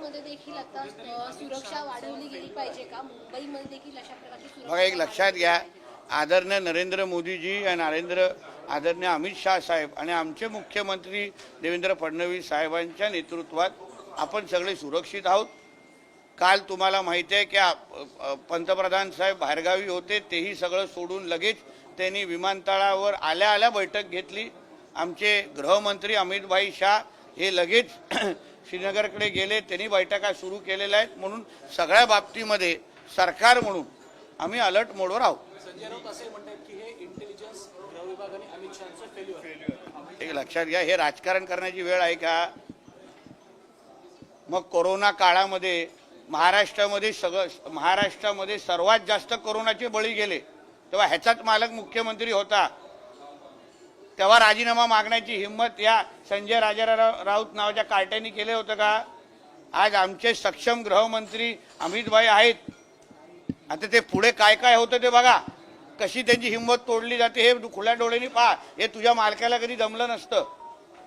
मुंबईमध्ये देखील आता सुरक्षा वाढवली गेली पाहिजे का? मुंबईमध्ये देखील अशा प्रकारची बघा एक लक्षात घ्या. आदरणीय नरेंद्र मोदीजी आणि नरेंद्र आदरणीय अमित शाह साहेब आणि आमचे मुख्यमंत्री देवेंद्र फडणवीस साहेबांच्या नेतृत्वात आपण सगळे सुरक्षित आहोत. काल तुम्हाला माहिती आहे की पंतप्रधान साहेब बाहेरगावी होते तेही सगळं सोडून लगेच त्यांनी विमानतळावर आल्या आल्या बैठक घेतली. आमचे गृहमंत्री अमितभाई शाह हे लगेच श्रीनगरकडे गेले त्यांनी बैठका सुरू केलेल्या आहेत. म्हणून सगळ्या बाबतीमध्ये सरकार म्हणून आम्ही अलर्ट मोडवर आहोत. हे एक लक्षात घ्या हे राजकारण करण्याची वेळ आहे का? मग कोरोना काळामध्ये महाराष्ट्रामध्ये सगळं महाराष्ट्रामध्ये सर्वात जास्त कोरोनाचे बळी गेले. तेव्हा ह्याचाच मालक मुख्यमंत्री होता. तेव्हा राजीनामा मागण्याची हिंमत या संजय राजाराव राऊत नावाच्या कार्ट्यांनी केले होतं का? आज आमचे सक्षम गृहमंत्री अमितभाई आहेत. आता ते पुढे काय काय होतं ते बघा. कशी त्यांची हिंमत तोडली जाते हे खुल्या डोळ्यांनी पहा. हे तुझ्या मालकाला कधी जमलं नसतं.